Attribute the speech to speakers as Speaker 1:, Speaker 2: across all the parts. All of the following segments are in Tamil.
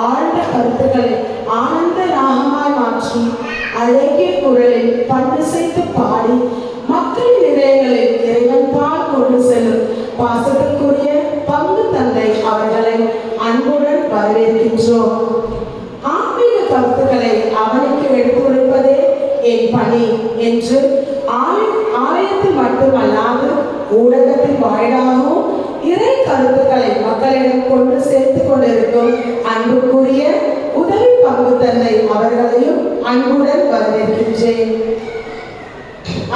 Speaker 1: ஆழ்ந்த கருத்துக்களை ஆனந்த ராகமாய் மாற்றி அழகிய குரலில் பன்னிசைத்து பாடி மக்களின் இதயங்களை இறைவன் பால் கொண்டு செல்லும் பாசத்திற்குரிய பங்கு தந்தை அவர்களை அன்புடன் வரவேற்கின்றோம். ஆன்மீக கருத்துக்களை அவனுக்கு எடுத்துரைப்பதே என் பணி என்று ஆலயத்தில் மட்டுமல்லாது ஊடகத்தின் வாயிலாகவும் இறை கருத்துக்களை மக்களிடம் கொண்டு சேர்த்து கொண்டிருக்கும் அன்பு தன்னை அவர்களையும் அன்புடன் வரவேற்கின்றேன்.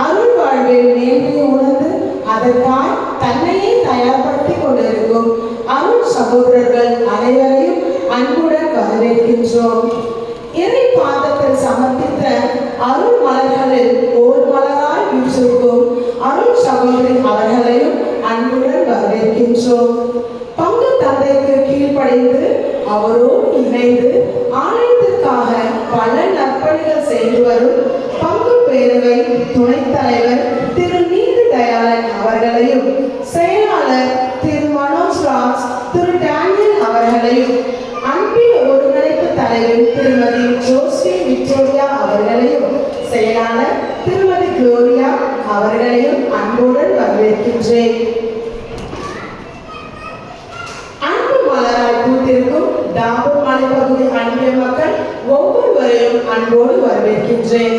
Speaker 1: அருள் வாழ்வில் மேன்மை உணர்ந்து அதற்காய் தன்னையே தயார்படுத்திக் கொண்டிருக்கும் அருள் சகோதரர்கள் அனைவரையும் அன்புடன் வரவேற்கின்றோம். இறை பாதத்தில் சமர்ப்பித்த அருள் மலர்களில் ஓர் மலராய் வீற்றிருக்கும் அருள் சகோதரி அவர்களையும் அன்புடன் வரவேற்கின்றோம். பங்கு தந்தைக்கு கீழ்ப்படைந்து அவரோடு இணைந்து மக்களுக்காக பல நற்பணிகள் செய்து வரும் பங்கு பேரவை துணைத் தலைவர் திரு நீதி தயாளன் அவர்களையும் செயலாளர் திரு மனோஜ் ராஜ் திரு டேனியல் அவர்களையும் அன்பின் ஒருங்கிணைப்பு தலைவர் திருமதி ஜோஸ்ரீ விக்டோரியா அவர்களையும் செயலாளர் திருமதி குளோரியா அவர்களையும் அன்புடன் வரவேற்கின்றேன். அன்பு மலராய் பூத்திருக்கும் டாபூர் மலைப்பகுதி அன்பிய மக்கள் ஒவ்வொருவரையும் அன்போடு வரவேற்கின்றேன்.